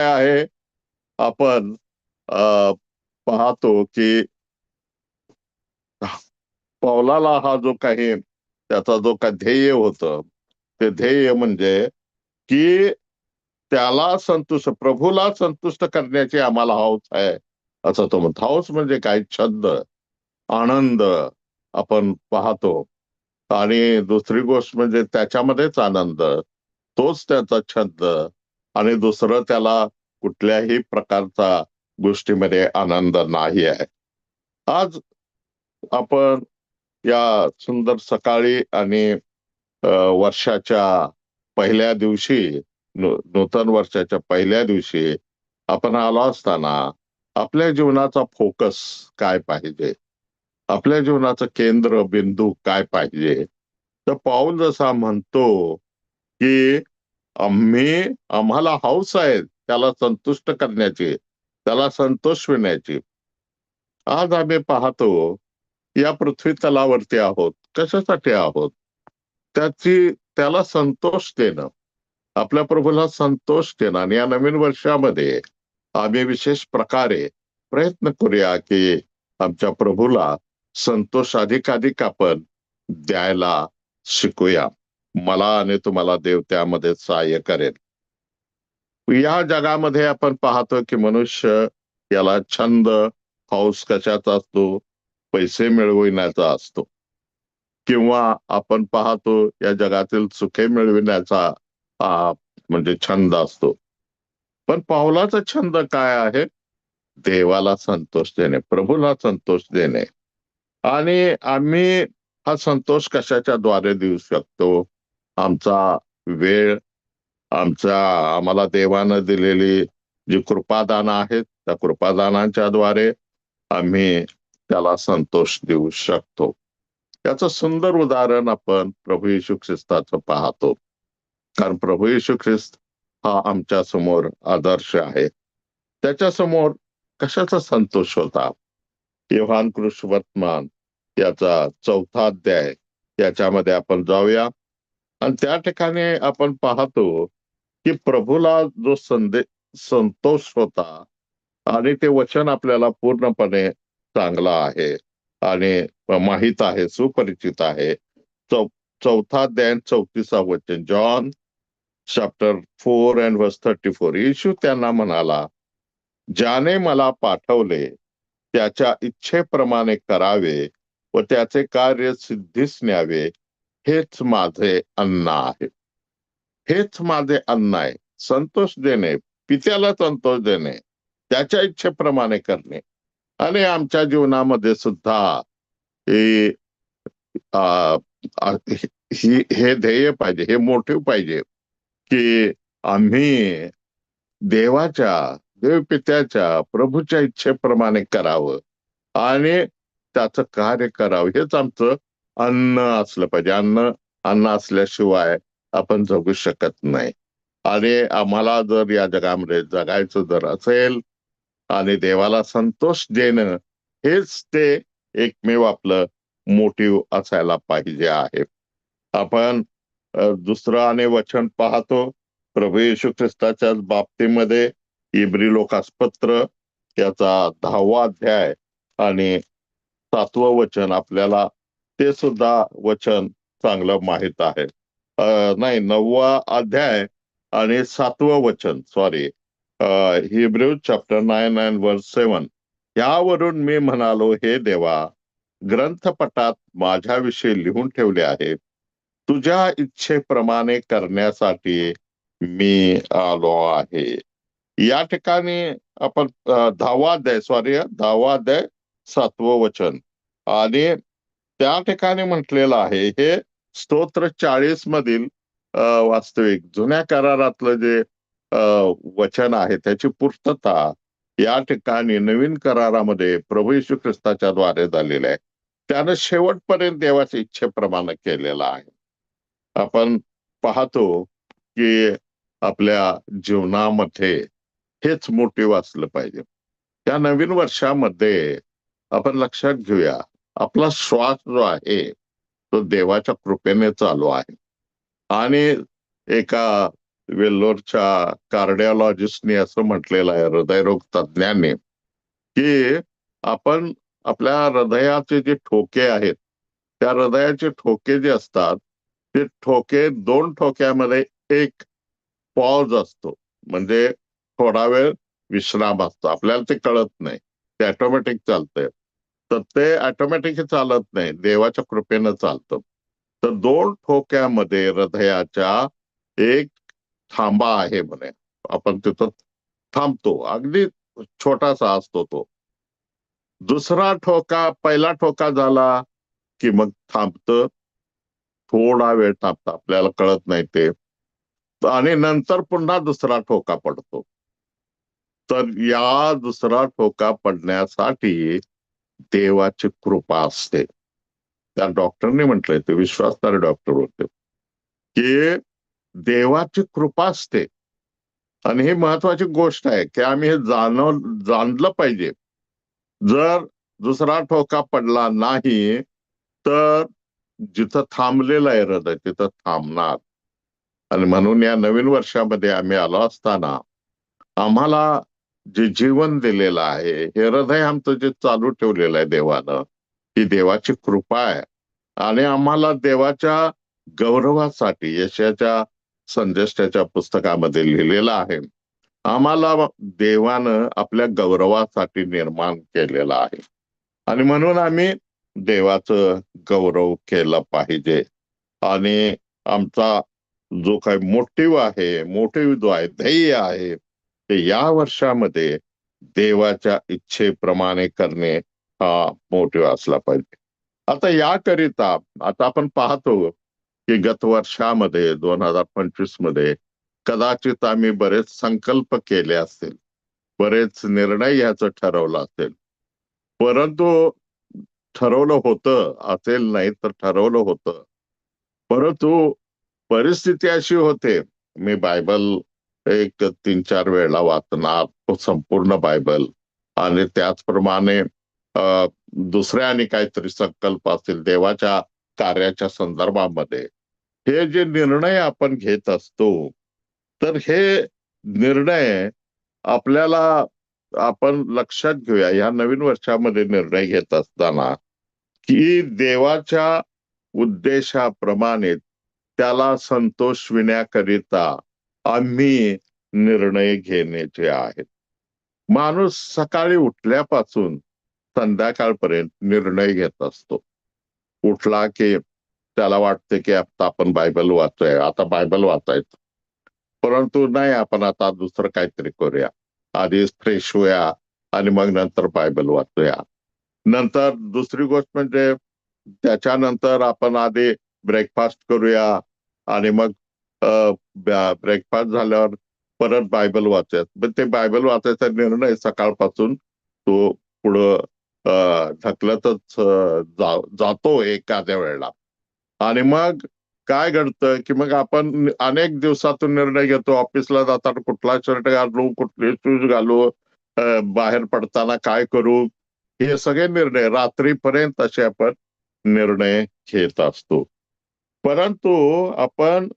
आहे? आपण पाहतो की पौलाला हा जो काही त्याचा जो काही ध्येय होत ते ध्येय म्हणजे की त्याला संतुष्ट प्रभूला संतुष्ट करण्याची आम्हाला हौस आहे. असं तो म्हणतो. हौस म्हणजे काय? छंद आनंद आपण पाहतो. आणि दुसरी गोष्ट म्हणजे त्याच्यामध्येच आनंद तोच त्याचा छंद. आणि दुसरं त्याला कुठल्याही प्रकारचा गोष्टीमध्ये आनंद नाही आहे. आज आपण या सुंदर सकाळी आणि वर्षाच्या पहिल्या दिवशी नूतन वर्षाच्या पहिल्या दिवशी आपण आलो असताना आपल्या जीवनाचा फोकस काय पाहिजे? आपल्या जीवनाचं केंद्र बिंदू काय पाहिजे? तर पाऊल जसा म्हणतो की आम्ही आम्हाला हौस आहे त्याला संतुष्ट करण्याची त्याला संतोष विण्याची. आज आम्ही पाहतो या पृथ्वी तलावरती आहोत कशासाठी आहोत? त्याची त्याला संतोष देणं. आपल्या प्रभूला संतोष देणं. आणि या नवीन वर्षामध्ये आम्ही विशेष प्रकारे प्रयत्न करूया की आमच्या प्रभूला संतोष अधिकाधिक आपण द्यायला शिकूया. मला आणि तुम्हाला देव त्यामध्ये सहाय्य करेल. या जगामध्ये आपण पाहतो की मनुष्य याला छंद हौस कशाचा असतो? पैसे मिळविण्याचा असतो. किंवा आपण पाहतो या जगातील सुखे मिळविण्याचा म्हणजे छंद असतो. पण पावलाचा छंद काय आहे? देवाला संतोष देणे प्रभूला संतोष देणे. आणि आम्ही हा संतोष कशाच्या द्वारे देऊ शकतो? आमचा वेळ आमचा आम्हाला देवानं दिलेली जी कृपादानं आहेत त्या कृपादानांच्या द्वारे आम्ही त्याला संतोष देऊ शकतो. याचं सुंदर उदाहरण आपण प्रभू येशू ख्रिस्ताचं पाहतो. कारण प्रभू येशू ख्रिस्त हा आमच्यासमोर आदर्श आहे. त्याच्यासमोर कशाचा संतोष होता? योहान कृष्ण वर्तमान याचा चौथा अध्याय याच्यामध्ये आपण जाऊया. आणि त्या ठिकाणी आपण पाहतो की प्रभूला जो संदेश संतोष होता आणि ते वचन आपल्याला पूर्णपणे चांगला आहे आणि माहीत आहे सुपरिचित आहे. चौ चौथा अध्याय चौतीसा वचन John chapter four and verse thirty four. येशू त्यांना म्हणाला ज्याने मला पाठवले त्याच्या इच्छेप्रमाणे करावे व त्याचे कार्य सिद्धीस न्यावे. हेच माझे अन्न आहे. हेच माझे अन्न आहे. संतोष देणे पित्याला संतोष देणे त्याच्या इच्छेप्रमाणे करणे. आणि आमच्या जीवनामध्ये सुद्धा हे हे ध्येय पाहिजे हे मोठे पाहिजे की आम्ही देवाच्या देवपित्याच्या प्रभूच्या इच्छेप्रमाणे करावं आणि त्याचं कार्य करावं. हेच आमचं अन्न असलं पाहिजे. अन्न अन्न असल्याशिवाय आपण जगू शकत नाही. आणि आम्हाला जर या जगामध्ये जगायचं जर असेल आणि देवाला संतोष देणं हेच ते एकमेव आपलं मोटिव्ह असायला पाहिजे आहे. आपण दुसरं आणि वचन पाहतो. प्रभू येशू ख्रिस्ताच्या बाबतीमध्ये इब्री लोकासपत्र याचा दहावा अध्याय आणि सातवं वचन आपल्याला ते सुद्धा वचन चांगलं माहीत आहे. नाही नववा अध्याय आणि सातवं वचन sorry Hebrew chapter nine nine verse seven यावरून मी म्हणालो हे देवा ग्रंथपटात माझ्याविषयी लिहून ठेवले आहे तुझ्या इच्छेप्रमाणे करण्यासाठी मी आलो आहे. या ठिकाणी आपण दहावा अध्याय सॉरी दहावा अध्याय सातवं वचन. आणि त्या ठिकाणी म्हटलेलं आहे हे स्तोत्र चाळीस मधील वास्तविक जुन्या करारातलं जे वचन आहे त्याची पूर्तता या ठिकाणी नवीन करारामध्ये प्रभू यशू ख्रिस्ताच्या द्वारे झालेलं आहे. त्यानं शेवटपर्यंत देवाच्या इच्छेप्रमाणे केलेलं आहे. आपण पाहतो की आपल्या जीवनामध्ये हेच मोठे वाचलं पाहिजे. त्या नवीन वर्षामध्ये आपण लक्षात घेऊया आपला श्वास जो आहे तो देवाच्या कृपेने चालू आहे. आणि एका वेल्लोरच्या कार्डिओलॉजिस्टनी असं म्हटलेलं आहे हृदयरोग तज्ज्ञांनी की आपण आपल्या हृदयाचे जे ठोके आहेत त्या हृदयाचे ठोके जे असतात ते ठोके दोन ठोक्यामध्ये एक पॉज असतो. म्हणजे थोडा वेळ विश्राम असतो. आपल्याला ते कळत नाही. ते ऑटोमॅटिक चालतंय. तर ते ऑटोमॅटिक चालत नाही. देवाच्या कृपेनं चालतं. तर दोन ठोक्यामध्ये हृदयाच्या एक थांबा आहे म्हणे. आपण तिथं थांबतो. अगदी छोटासा असतो तो. दुसरा ठोका पहिला ठोका झाला की मग थांबतं. थोडा वेळ थांबत. आपल्याला कळत नाही ते. आणि नंतर पुन्हा दुसरा ठोका पडतो. तर या दुसरा ठोका पडण्यासाठी देवाची कृपा असते. त्या डॉक्टरने म्हटलंय ते विश्वासणारे डॉक्टर होते. की देवाची कृपा असते. आणि ही महत्वाची गोष्ट आहे की आम्ही हे जाणव जाणलं पाहिजे. जर दुसरा ठोका पडला नाही तर जिथं थांबलेलं आहे हृदय तिथं थांबणार. आणि म्हणून या नवीन वर्षामध्ये आम्ही आलो असताना आम्हाला जे जीवन दिलेलं आहे हे हृदय आमचं जे चालू ठेवलेलं आहे देवानं ही देवाची कृपा आहे. आणि आम्हाला देवाच्या गौरवासाठी यशाच्या संदेशाच्या पुस्तकामध्ये लिहिलेलं आहे. आम्हाला देवानं आपल्या गौरवासाठी निर्माण केलेलं आहे. आणि म्हणून आम्ही देवाचं गौरव केलं पाहिजे. आणि आमचा जो काही मोटिव आहे मोटिव जो आहे ध्येय आहे ते या वर्षामध्ये देवाच्या इच्छेप्रमाणे करणे हा मोठे असला पाहिजे. आता याकरिता आता आपण पाहतो की गत वर्षामध्ये दोन हजार पंचवीसमध्ये कदाचित आम्ही बरेच संकल्प केले असतील बरेच निर्णय याचं ठरवलं असेल. परंतु ठरवलं होतं असेल नाही तर ठरवलं होतं. परंतु परिस्थिती अशी होते मी बायबल एक तीन चार वेळा वाचणार संपूर्ण बायबल. आणि त्याचप्रमाणे दुसऱ्या आणि काहीतरी संकल्प असतील देवाच्या कार्याच्या संदर्भामध्ये. हे जे निर्णय आपण घेत असतो तर हे निर्णय आपल्याला आपण लक्षात घेऊया या नवीन वर्षामध्ये निर्णय घेत असताना की देवाच्या उद्देशाप्रमाणे त्याला संतोष विण्याकरिता आम्ही निर्णय घेण्याचे आहेत. माणूस सकाळी उठल्यापासून संध्याकाळपर्यंत निर्णय घेत असतो. उठला की त्याला वाटते की आता आपण बायबल वाचूया आता बायबल वाचायचं. परंतु नाही आपण आता दुसरं काहीतरी करूया. आधी फ्रेश होऊया आणि मग नंतर बायबल वाचूया. नंतर दुसरी गोष्ट म्हणजे त्याच्यानंतर आपण आधी ब्रेकफास्ट करूया आणि मग ब्रेकफास्ट झाल्यावर परत बायबल वाचायचं. पण ते बायबल वाचायचा निर्णय सकाळपासून तो पुढं ढकलतच जातो एखाद्या वेळेला. आणि मग काय घडतं की मग आपण अनेक दिवसातून निर्णय घेतो. ऑफिसला जाताना कुठला शर्ट घालू कुठले शूज घालू बाहेर पडताना काय करू? हे सगळे निर्णय रात्रीपर्यंत असे आपण निर्णय घेत असतो. परंतु आपण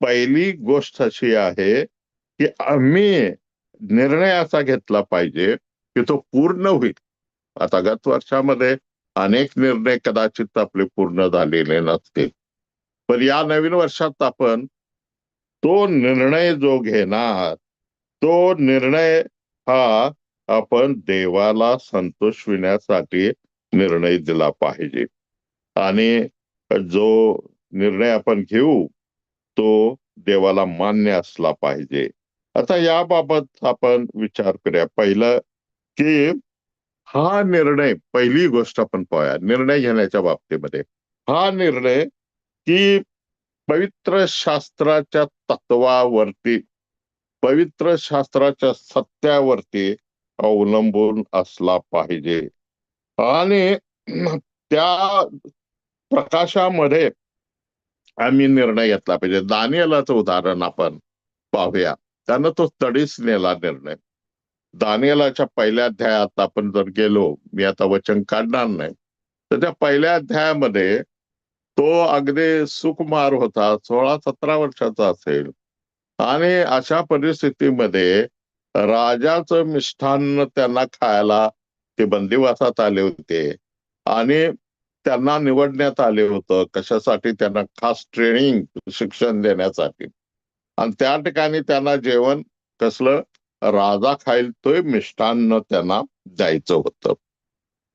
पहिली गोष्ट अशी आहे की आम्ही निर्णय असा घेतला पाहिजे की तो पूर्ण होईल. आता गत वर्षामध्ये अनेक निर्णय कदाचित आपले पूर्ण झालेले नसतील. पण या नवीन वर्षात आपण तो निर्णय जो घेणार तो निर्णय हा आपण देवाला संतोष विण्यासाठी निर्णय दिला पाहिजे. आणि जो निर्णय आपण घेऊ तो देवाला मान्य असला पाहिजे. आता याबाबत आपण विचार करूया. पहिलं की हा निर्णय पहिली गोष्ट आपण पाहूया. निर्णय घेण्याच्या बाबतीमध्ये. हा निर्णय की पवित्र शास्त्राच्या तत्वावरती पवित्र शास्त्राच्या सत्यावरती अवलंबून असला पाहिजे. आणि त्या प्रकाशामध्ये आम्ही निर्णय घेतला पाहिजे. दानियलाचं उदाहरण आपण पाहूया. त्यानं तो तडीच नेला निर्णय. दानियलाच्या पहिल्या अध्यायात आपण जर गेलो मी आता वचन काढणार नाही. तर त्या पहिल्या अध्यायामध्ये तो अगदी सुकुमार होता सोळा सतरा वर्षाचा असेल. आणि अशा परिस्थितीमध्ये राजाचं मिष्ठान्न त्यांना खायला ते बंदिवासात आले होते. आणि त्यांना निवडण्यात आले होतं. कशासाठी? त्यांना खास ट्रेनिंग शिक्षण देण्यासाठी. आणि त्या ठिकाणी त्यांना जेवण कसलं? राजा खाईल तो मिष्टान्न त्यांना द्यायचं होतं.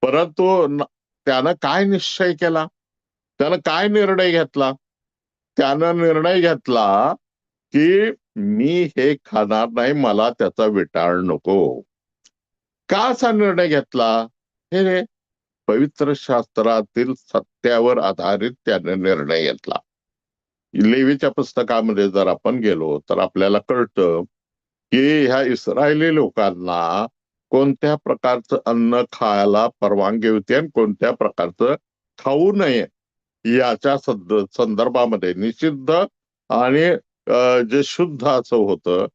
परंतु त्यानं काय निश्चय केला? त्यानं काय निर्णय घेतला? त्यानं निर्णय घेतला की मी हे खाणार नाही मला त्याचा विटाळ नको. का असा निर्णय घेतला? हे पवित्र शास्त्रातील सत्यावर आधारित त्याने निर्णय घेतला. लेवीच्या पुस्तकामध्ये जर आपण गेलो तर आपल्याला कळतं की ह्या इस्रायली लोकांना कोणत्या प्रकारचं अन्न खायला परवानगी होती आणि कोणत्या प्रकारचं खाऊ नये याच्या संदर्भामध्ये निषिद्ध आणि जे शुद्ध असं होतं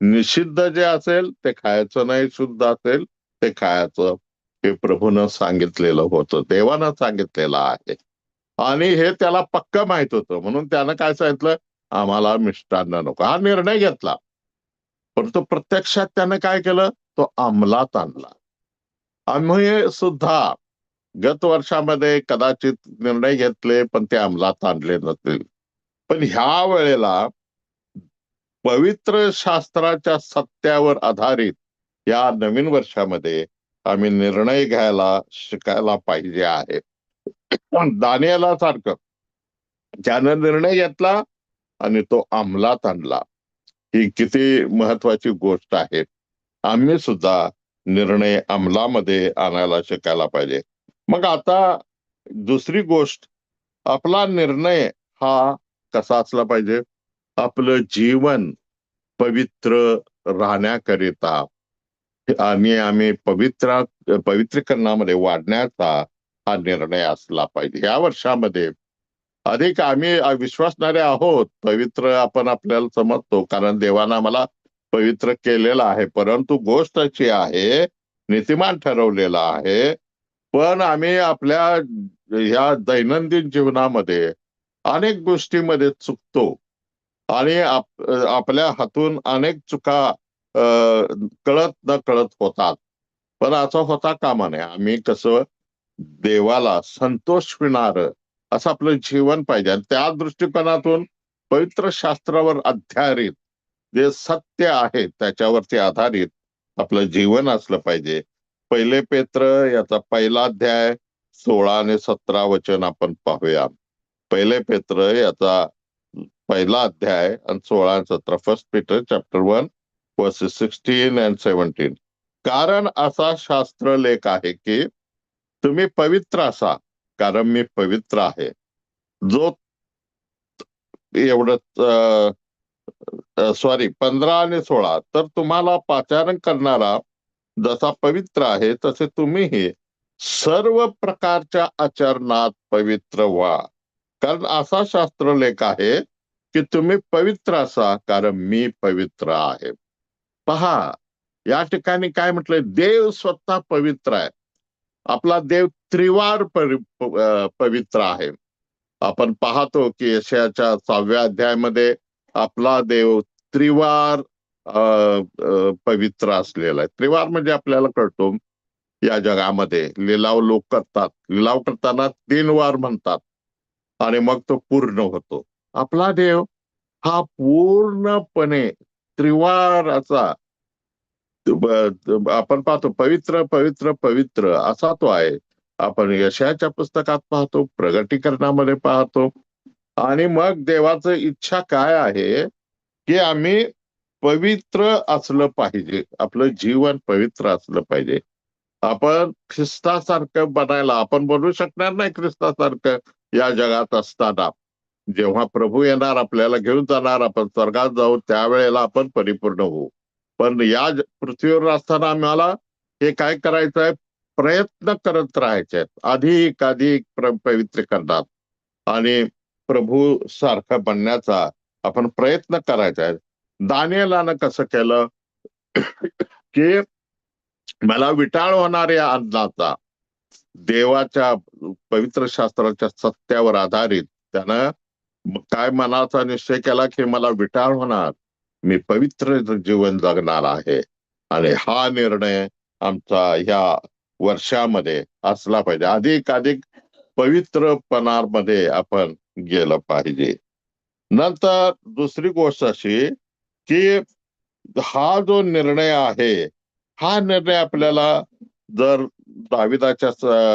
निषिद्ध जे असेल ते खायचं नाही शुद्ध असेल ते खायचं. हे प्रभूनं सांगितलेलं होतं देवानं सांगितलेलं आहे. आणि हे त्याला पक्क माहीत होतं म्हणून त्यानं काय सांगितलं? आम्हाला मिष्टान्न नको. हा निर्णय घेतला. परंतु प्रत्यक्षात त्यानं काय केलं? तो अंमलात आणला. आम्ही सुद्धा गत वर्षामध्ये कदाचित निर्णय घेतले पण ते अंमलात आणले नसतील. पण ह्या वेळेला पवित्र शास्त्राच्या सत्यावर आधारित या नवीन वर्षामध्ये आम्ही निर्णय घ्यायला शिकायला पाहिजे आहे. पण दानियाला सारखं ज्यानं निर्णय घेतला आणि तो अंमलात आणला ही किती महत्वाची गोष्ट आहे. आम्ही सुद्धा निर्णय अंमलामध्ये आणायला शिकायला पाहिजे. मग आता दुसरी गोष्ट आपला निर्णय हा कसा असला पाहिजे? आपलं जीवन पवित्र राहण्याकरिता आणि आम्ही पवित्र पवित्रीकरणामध्ये वाढण्याचा हा निर्णय असला पाहिजे. या वर्षामध्ये अधिक आम्ही विश्वासणारे आहोत. पवित्र आपण आपल्याला समजतो कारण देवानं आम्हाला पवित्र केलेलं आहे. परंतु गोष्ट अशी आहे नीतिमान ठरवलेला आहे. पण आम्ही आपल्या ह्या दैनंदिन जीवनामध्ये अनेक गोष्टीमध्ये चुकतो. आणि आप- आपल्या हातून अनेक चुका कळत न कळत होतात. पण असं होता कामा नये आम्ही कसं देवाला संतोष मिळणार असं आपलं जीवन पाहिजे. आणि त्या दृष्टिकोनातून पवित्र शास्त्रावर आधारित जे सत्य आहे त्याच्यावरती आधारित आपलं जीवन असलं पाहिजे. पहिले पेत्र याचा पहिला अध्याय सोळा आणि सतरा वचन आपण पाहूया. पहिले पेत्र याचा पहिला अध्याय आणि सोळा आणि सतरा first Peter chapter one verses sixteen and seventeen कारण असा शास्त्र लेख आहे की तुम्ही पवित्र असा कारण मी पवित्र आहे. जो एवढं सॉरी पंधरा आणि सोळा तर तुम्हाला पाचारण करणारा जसा पवित्र आहे तसे तुम्हीही सर्व प्रकारच्या आचरणात पवित्र व्हा. कारण असा शास्त्र लेख आहे की तुम्ही पवित्र असा कारण मी पवित्र आहे. पहा या ठिकाणी काय म्हटलंय? देव स्वतः पवित्र आहे. आपला देव त्रिवार पवित्र आहे. आपण पाहतो की यशयाच्या सहाव्या अध्यायामध्ये आपला देव त्रिवार अं, पवित्र असलेला आहे. त्रिवार म्हणजे आपल्याला कळतो या जगामध्ये लिलाव लोक करतात. लिलाव करताना तीन वार म्हणतात आणि मग तो पूर्ण होतो. आपला देव हा पूर्णपणे त्रिवार असा आपण पाहतो पवित्र पवित्र पवित्र असा तो आहे. आपण यशाच्या पुस्तकात पाहतो प्रगटीकरणामध्ये पाहतो. आणि मग देवाचं इच्छा काय आहे? की आम्ही पवित्र असलं पाहिजे. आपलं जीवन पवित्र असलं पाहिजे. आपण ख्रिस्तासारखं बनायला आपण बनवू शकणार नाही ख्रिस्तासारखं या जगात असताना. जेव्हा प्रभू येणार आपल्याला घेऊन जाणार आपण स्वर्गात जाऊ त्यावेळेला आपण परिपूर्ण होऊ. पण या पृथ्वीवर असताना आम्हाला हे काय करायचं आहे? प्रयत्न करत राहायचे आहेत. अधिक अधिक पवित्र करणार. आणि प्रभू सारखं बनण्याचा आपण प्रयत्न करायचा आहे. दानियलानं कसं केलं? की मला विटाळ होणाऱ्या अन्नाचा. देवाच्या पवित्र शास्त्राच्या सत्यावर आधारित त्यानं काय मनाचा निश्चय केला की मला विटाळ होणार? मी पवित्र जीवन जगणार आहे. आणि हा निर्णय आमचा ह्या वर्षामध्ये असला पाहिजे. अधिक अधिक पवित्रपणामध्ये आपण गेलं पाहिजे. नंतर दुसरी गोष्ट अशी की हा जो निर्णय आहे हा निर्णय आपल्याला जर दाविदाच्या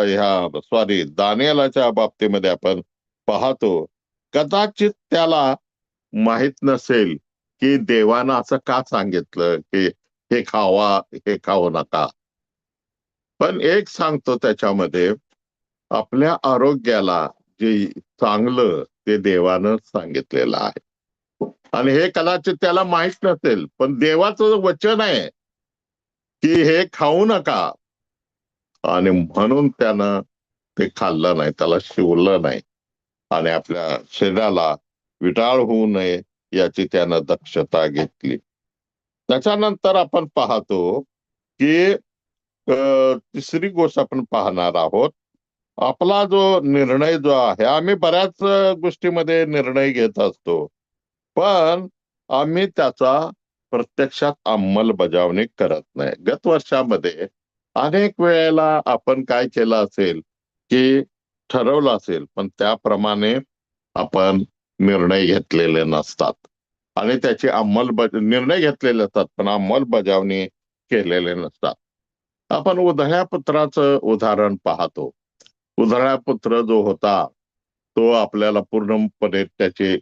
ह्या सॉरी दानियालाच्या बाबतीमध्ये आपण पाहतो कदाचित त्याला माहीत नसेल की देवानं असं का सांगितलं की हे खावा हे खाऊ नका. पण एक सांगतो त्याच्यामध्ये आपल्या आरोग्याला जे चांगलं ते देवानं सांगितलेलं आहे. आणि हे कदाचित त्याला माहीत नसेल पण देवाचं वचन आहे की हे खाऊ नका. आणि म्हणून त्यानं ते खाल्लं नाही त्याला शिवलं नाही. आणि आपल्या शरीराला विटाळ होऊ नये याची त्यानं दक्षता घेतली. त्याच्यानंतर आपण पाहतो की तिसरी गोष्ट आपण पाहणार आहोत. आपला जो निर्णय जो आहे आम्ही बऱ्याच गोष्टीमध्ये निर्णय घेत असतो. पण आम्ही त्याचा प्रत्यक्षात अंमलबजावणी करत नाही. गत वर्षामध्ये अनेक वेळेला आपण काय केलं असेल की ठरवलं असेल पण त्याप्रमाणे आपण निर्णय घेतलेले नसतात. आणि त्याची अंमलबज निर्णय घेतलेले असतात पण अंमलबजावणी केलेले नसतात. आपण उधळ्यापुत्राचं उदाहरण पाहतो. उधळ्यापुत्र जो होता तो आपल्याला पूर्णपणे त्याची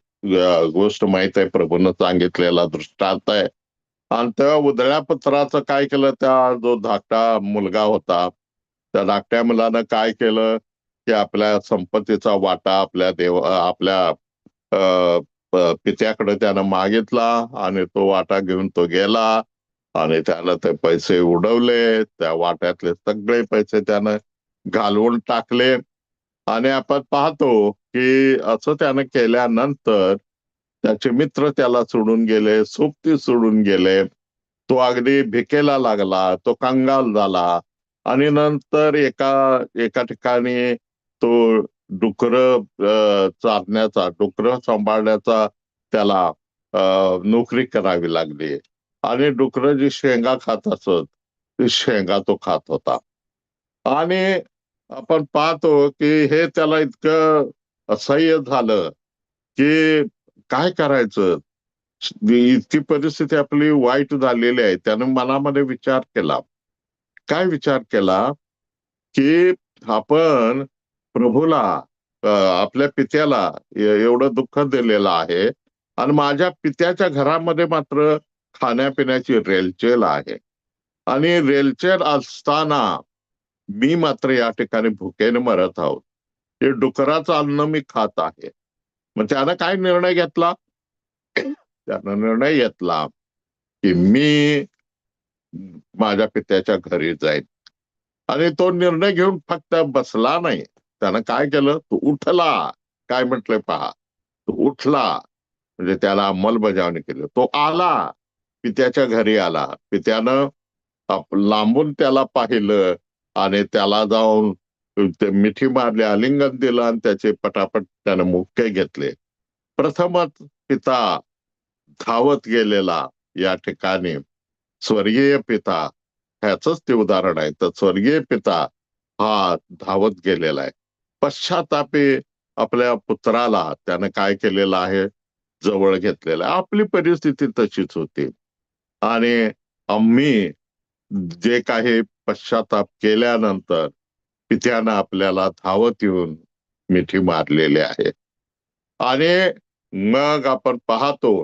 गोष्ट माहीत आहे. प्रभूनं सांगितलेला दृष्टांत आहे. आणि त्या उधळ्यापुत्राचं काय केलं? त्या जो धाकटा मुलगा होता त्या धाकट्या मुलानं काय केलं? की आपल्या संपत्तीचा वाटा आपल्या देव आपल्या अ, पित्याकडे त्यानं मागितला आणि तो वाटा घेऊन तो गेला आणि त्यानं ते पैसे उडवले. त्या वाट्यातले सगळे पैसे त्यानं घालवून टाकले. आणि आपण पाहतो की असं त्यानं केल्यानंतर त्याचे मित्र त्याला सोडून गेले सोबती सोडून गेले. तो अगदी भिकेला लागला तो कंगाल झाला. आणि नंतर एका एका ठिकाणी तो डुकर चारण्याचा डुकर सांभाळण्याचा त्याला नोकरी करावी लागली. आणि डुकर जी शेंगा खात असत ती शेंगा तो खात होता. आणि आपण पाहतो की हे त्याला इतकं असह्य झालं की काय करायचं? इतकी परिस्थिती आपली वाईट झालेली आहे. त्याने मनामध्ये विचार केला. काय विचार केला? की आपण प्रभूला आपल्या पित्याला एवढं दुःख दिलेलं आहे. आणि माझ्या पित्याच्या घरामध्ये मात्र खाण्यापिण्याची रेलचेल आहे. आणि रेलचेल असताना मी मात्र या ठिकाणी भुकेने मरत आहोत. हे डुकराचं अन्न मी खात आहे. मग त्यानं काय निर्णय घेतला? त्यानं निर्णय घेतला की मी माझ्या पित्याच्या घरी जाईन. आणि तो निर्णय घेऊन फक्त बसला नाही. त्यानं काय केलं? तो उठला. काय म्हटलंय पहा? तो उठला. म्हणजे त्याला अंमलबजावणी केली. तो आला. पित्याच्या घरी आला. पित्यानं लांबून त्याला पाहिलं आणि त्याला जाऊन ते मिठी मारली आलिंगन दिलं आणि त्याचे पटापट त्यानं मुक्के घेतले. प्रथमच पिता धावत गेलेला या ठिकाणी. स्वर्गीय पिता ह्याच ते उदाहरण आहे. तर स्वर्गीय पिता हा धावत गेलेला आहे. पश्चातापे आपल्या पुत्राला त्यानं काय केलेलं आहे? जवळ घेतलेलं आहे. आपली परिस्थिती तशीच होती. आणि आम्ही जे काही पश्चाताप केल्यानंतर पित्यानं आपल्याला धावत येऊन मिठी मारलेली आहे. आणि मग आपण पाहतो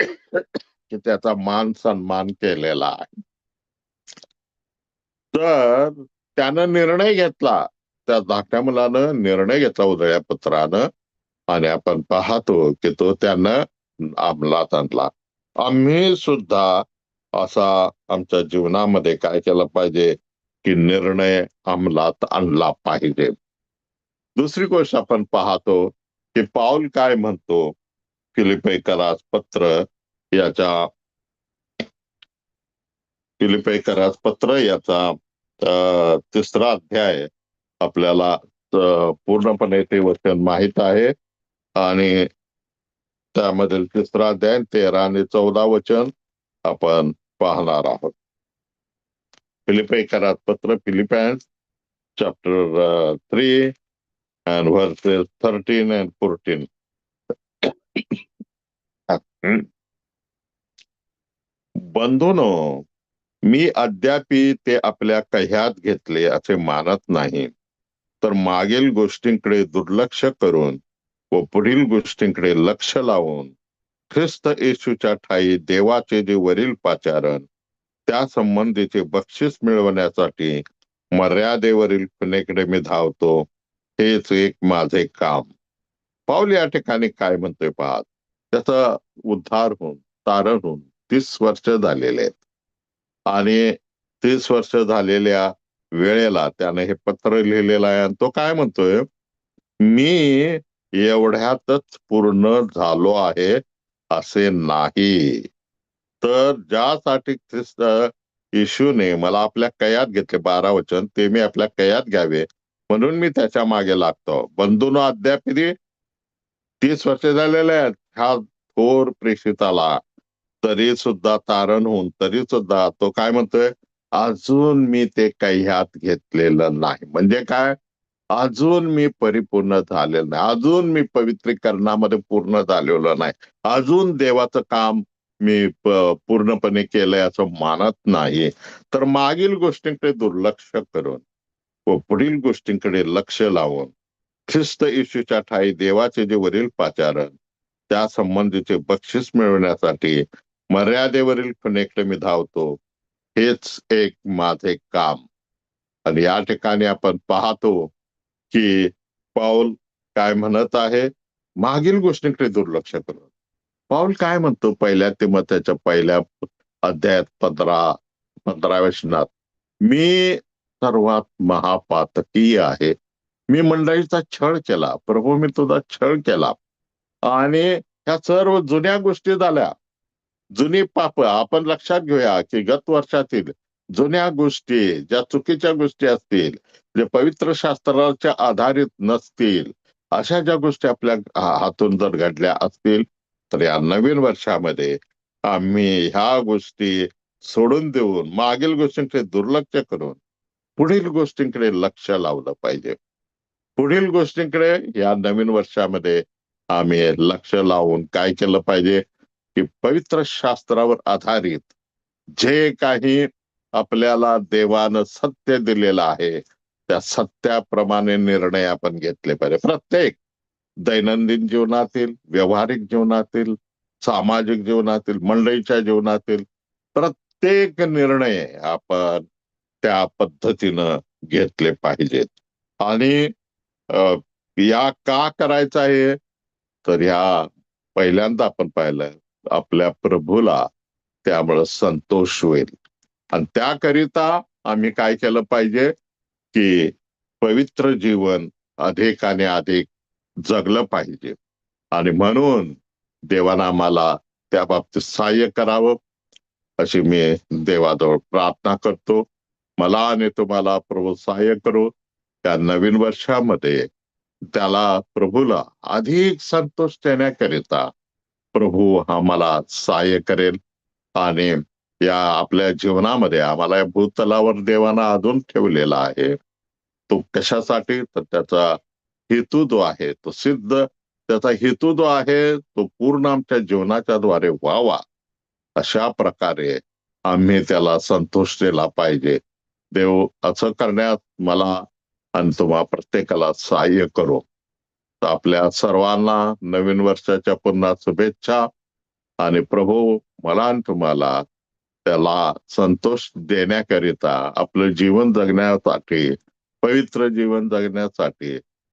की त्याचा मान सन्मान केलेला आहे. तर त्यानं निर्णय घेतला. त्या धाकट्या मुलानं निर्णय घेतला उदळ्या पुत्रानं आणि आपण पाहतो की तो त्यानं अंमलात आणला. आम्ही सुद्धा असा आमच्या जीवनामध्ये काय केलं पाहिजे की निर्णय अंमलात आणला पाहिजे. दुसरी गोष्ट आपण पाहतो की पाऊल काय म्हणतो? फिलिपेकरास पत्र याच्या फिलिपेकरास पत्र याचा तिसरा अध्याय आपल्याला पूर्णपणे ते वचन माहीत आहे. आणि त्यामधील तिसरा अध्याय तेरा आणि चौदा वचन आपण पाहणार आहोत. फिलिपैकरात पत्र Philippians chapter three and verses thirteen and fourteen बंधूनो मी अद्यापि ते आपल्या कह्यात घेतले असे मानत नाही. तर मागील गोष्टींकडे दुर्लक्ष करून व पुढील गोष्टींकडे लक्ष लावून ख्रिस्त येशूच्या ठाई देवाचे जे वरील पाचारण त्या संबंधीचे बक्षीस मिळवण्यासाठी मर्यादेवरील खुनेकडे मी धावतो. हेच एक माझे काम. पाऊल या ठिकाणी काय म्हणतोय पाहत त्याचा उद्धार होऊन तारण होऊन तीस वर्ष झालेले आहेत. आणि तीस वर्ष झालेल्या वेळेला त्याने हे पत्र लिहिलेलं आहे आणि तो काय म्हणतोय? मी एवढ्यातच पूर्ण झालो आहे असे नाही. तर ज्यासाठी ख्रिस्त येशूने मला आपल्या कयात घेतले बारा वचन ते मी आपल्या कयात घ्यावे. म्हणून मी त्याच्यामागे लागतो. बंधून अद्याप तीस वर्ष झालेले आहेत. ह्या थोर प्रेषिताला तरी सुद्धा तारण होऊन तरी सुद्धा तो काय म्हणतोय? अजून मी ते कह्यात घेतलेलं नाही. म्हणजे काय? अजून मी परिपूर्ण झालेलं नाही. अजून मी पवित्रीकरणामध्ये पूर्ण झालेलो नाही. अजून देवाचं काम मी पूर्णपणे केलंय असं मानत नाही. तर मागील गोष्टींकडे दुर्लक्ष करून व पुढील गोष्टींकडे लक्ष लावून ख्रिस्त येशूच्या ठाई देवाचे जे वरील पाचारण त्या संबंधीचे बक्षीस मिळवण्यासाठी मर्यादेवरील खुनेकडे मी धावतो. हेच एक माझे काम. आणि या ठिकाणी आपण पाहतो की पाऊल काय म्हणत आहे? मागील गोष्टींकडे दुर्लक्ष करत पाऊल काय म्हणतो? पहिल्या ते मग त्याच्या पहिल्या अध्यायात पंधरा पंधराव्या शनात मी सर्वात महापातकीय आहे. मी मंडळीचा छळ केला. प्रभू मी तुझा छळ केला. आणि ह्या सर्व जुन्या गोष्टी झाल्या. जुनी पाप आपण लक्षात घेऊया की गत वर्षातील जुन्या गोष्टी ज्या चुकीच्या गोष्टी असतील जे पवित्र शास्त्राच्या आधारित नसतील अशा ज्या गोष्टी आपल्या हातून जर घडल्या असतील तर या नवीन वर्षामध्ये आम्ही ह्या गोष्टी सोडून देऊन मागील गोष्टींकडे दुर्लक्ष करून पुढील गोष्टींकडे लक्ष लावलं पाहिजे. पुढील गोष्टींकडे या नवीन वर्षामध्ये आम्ही लक्ष लावून काय केलं पाहिजे? की पवित्र शास्त्रावर आधारित जे काही आपल्याला देवानं सत्य दिलेलं आहे त्या सत्याप्रमाणे निर्णय आपण घेतले पाहिजे. प्रत्येक दैनंदिन जीवनातील व्यवहारिक जीवनातील सामाजिक जीवनातील मंडळीच्या जीवनातील प्रत्येक निर्णय आपण त्या पद्धतीनं घेतले पाहिजेत. आणि या का करायचं आहे? तर ह्या पहिल्यांदा आपण पाहिलं आपल्या प्रभूला त्यामुळं संतोष होईल. आणि त्याकरिता आम्ही काय केलं पाहिजे की पवित्र जीवन अधिकाने अधिक जगलं पाहिजे. आणि म्हणून देवानं आम्हाला त्या बाबतीत सहाय्य करावं अशी मी देवाजवळ प्रार्थना करतो. मला आणि तुम्हाला प्रभू सहाय्य करू. त्या नवीन वर्षामध्ये त्याला प्रभूला अधिक संतोष देण्याकरिता प्रभू आम्हाला सहाय्य करेल आणि या आपल्या जीवनामध्ये आम्हाला या भूतलावर देवानं अजून ठेवलेला आहे. तो कशासाठी? तर त्याचा हेतू जो आहे तो सिद्ध त्याचा हेतू जो आहे तो पूर्ण आमच्या जीवनाच्या द्वारे व्हावा. अशा प्रकारे आम्ही त्याला संतोष दिला पाहिजे. देव असं करण्यात मला आणि तुम्हा प्रत्येकाला सहाय्य करू. आपल्या सर्वांना नवीन वर्षाच्या पुन्हा शुभेच्छा. आणि प्रभू मला आणि तुम्हाला त्याला संतोष देण्याकरिता आपलं जीवन जगण्यासाठी पवित्र जीवन जगण्यासाठी